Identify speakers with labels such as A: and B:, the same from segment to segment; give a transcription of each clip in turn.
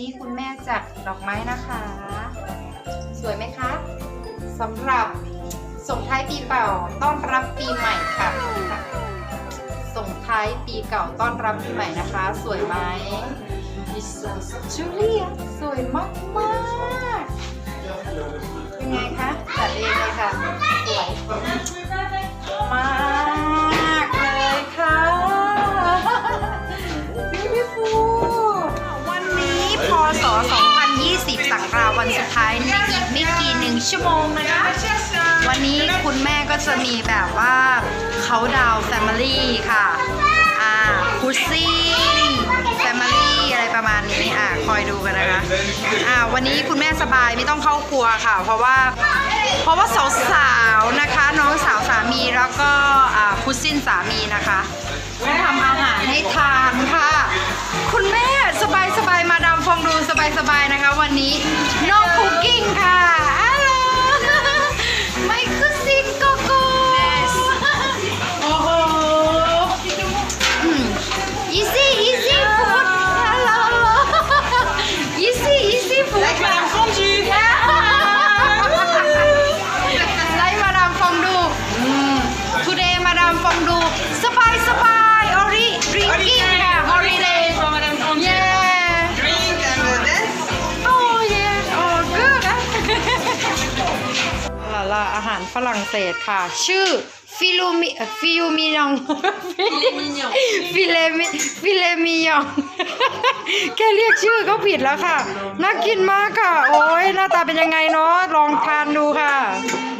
A: นี้คุณแม่จัดดอกไม้นะคะ สวยไหมคะสำหรับส่งท้ายปีเก่าต้อนรับปีใหม่ค่ะ ส่งท้ายปีเก่าต้อนรับปีใหม่นะคะ สวยไหมจูเลียสวยมากมากๆเป็นไงคะจัดเองเลยค่ะสวยมาก ศ 2020 สังกราวันสุดท้ายในอีกไม่กี่หนึ่งชั่วโมงนะคะ วันนี้คุณแม่ก็จะมีแบบว่าเขาดาวแฟมิลี่ค่ะ อ่าพุซซี่แฟมิลี่อะไรประมาณนี้ อ่าคอยดูกันนะคะ อ่าวันนี้คุณแม่สบายไม่ต้องเข้าครัวค่ะ เพราะว่า เพราะว่าสาวๆนะคะ น้องสาวสามีแล้วก็อ่าพุซซินสามีนะคะทำอาหารให้ทานค่ะ คุณแม่สบายสบายมาด งดูสบายๆนะคะ วันนี้นองคุกกิ้งค่ะ รฝรั่งเศสค่ะ ชื่อฟิลูมิฟิลูมิยอง
B: mignon.
A: ฟิเลมิฟิเลมิยองแค่เรียกชื่อก็ผิดแล้วค่ะ น่ากินมากค่ะ โอ้ยหน้าตาเป็นยังไงเนาะลองทานดูค่ะนะคะ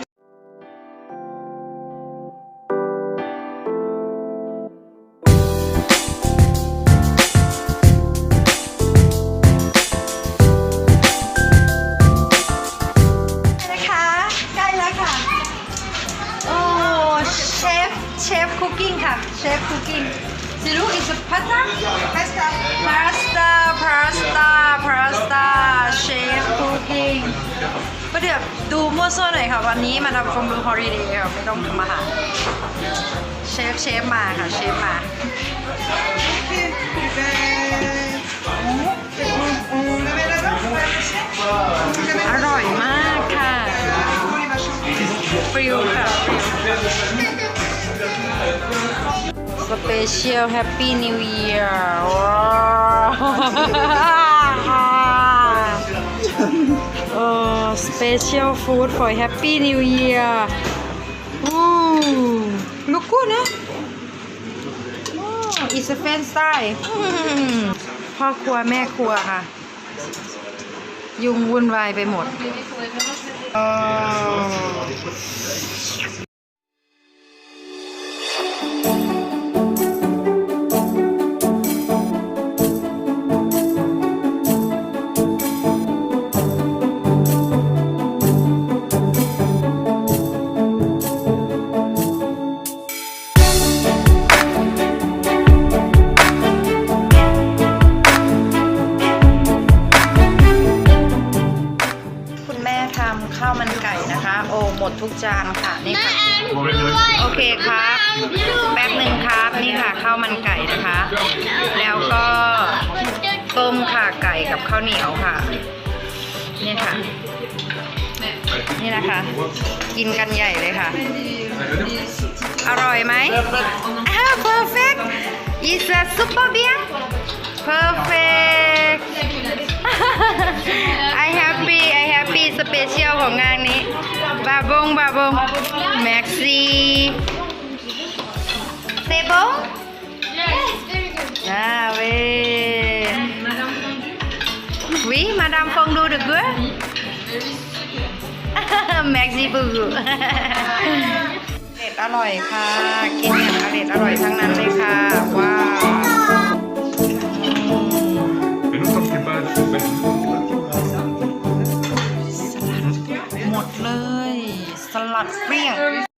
A: เชฟคุกกิ้งค่ะเชฟคุกกิ้งซิลูอิสพาสต้าพาสต้าพาสต้าพาสต้าพาสต้าเชฟคุกกิ้งก็เดี๋ยวดูมั่วซั่วหน่อยค่ะ วันนี้มาทำฟงดูฮอลิเดย์ค่ะไม่ต้องทำอาหารเชฟเชฟมาค่ะ เชฟมาอร่อยมากค่ะฟริวค่ะ สเปเชียลแฮปปี้นิวเยียร์ว้าวเออสเปเชียลฟู้ด for happy new year อู้ look good นะ oh it's a French style อืมพ่อครัวแม่ครัวค่ะ ยุงวุ่นวายไปหมด แป๊บหนึ่งครับ นี่ค่ะข้าวมันไก่นะคะ แล้วก็ต้มข่าไก่กับข้าวเหนียวค่ะ นี่ค่ะ นี่นะคะ กินกันใหญ่เลยค่ะ อร่อยไหมอ่า perfect is a super bien perfect I happy I happy special ของงานนี้ บาบง บาบง Maxi เซบงอ่ามฟองดูเดอะกูแม็กซี่บูเด็ดอร่อยค่ะ กินอย่างอร่อยอร่อยทั้งนั้นเลยค่ะ ว้าวอืม
C: Mais non, tant que t'es pas. bah,
A: หมดเลย สลัดเปรี้ยง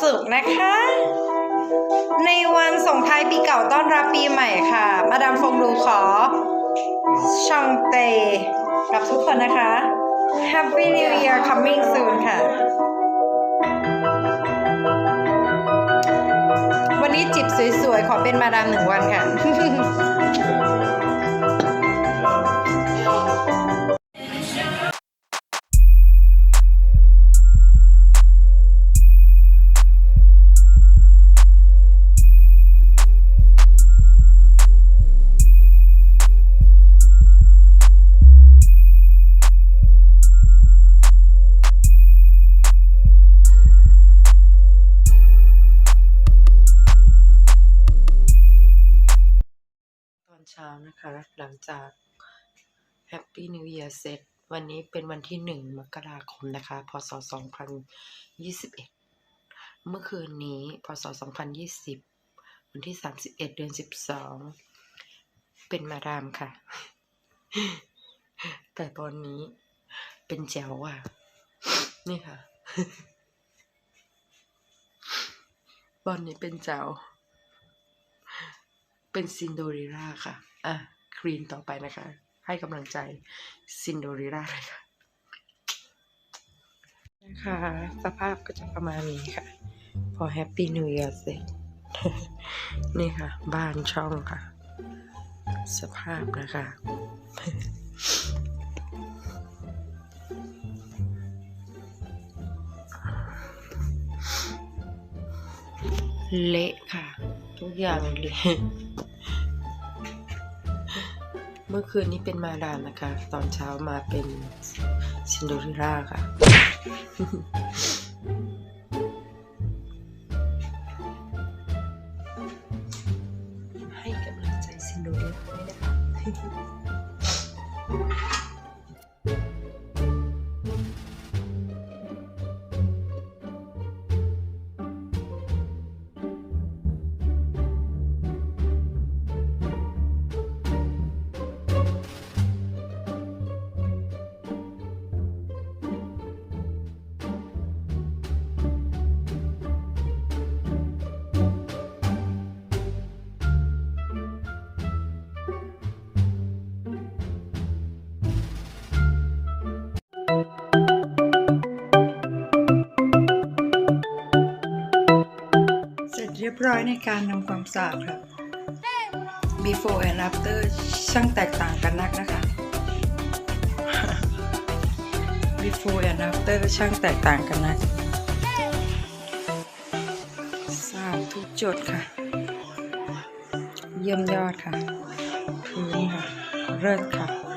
A: สุขนะคะ
D: ในวันส่งท้ายปีเก่าต้อนรับปีใหม่ค่ะ มาดามฟงดูขอชองเตกับทุกคนนะคะ Happy New Year coming soon ค่ะ วันนี้จิบสวยๆ ขอเป็นมาดามหนึ่งวันค่ะ อนเช้านะคะ หลังจาก Happy New Year เสร็จวันนี้เป็นวันที่หนึ่งมกราคมนะคะ พศ 2021 เมื่อคืนนี้ พศ 2020 วันที่ 31 เดือน 12 เป็นมาดามค่ะ แต่ตอนนี้เป็นแจวอะ นี่ค่ะ ตอนนี้เป็นแจว เป็นซินโดเรล่าค่ะ อะ ครีนต่อไปนะคะ ให้กำลังใจซินโดเรล่าเลยค่ะนะคะสภาพก็จะประมาณนี้ค่ะ พอแฮปปี้นิว e ย r เสร็จ นี่ค่ะ บ้านช่องค่ะ สภาพนะคะ เละค่ะ ทุกอย่างเละเมื่อคืนนี้เป็นมาดานะคะ ตอนเช้ามาเป็นซินโดรลล่าค่ะ ให้กำลังใจซินโดรลล่าด้วยนะคะ
A: เรียบร้อยในการทำความสะอาดครับ before and after ช่างแตกต่างกันนักนะคะ before and after ช่างแตกต่างกันนักสะอาดทุกจุดค่ะ เยี่ยมยอดค่ะ พื้นค่ะ เลิศค่ะ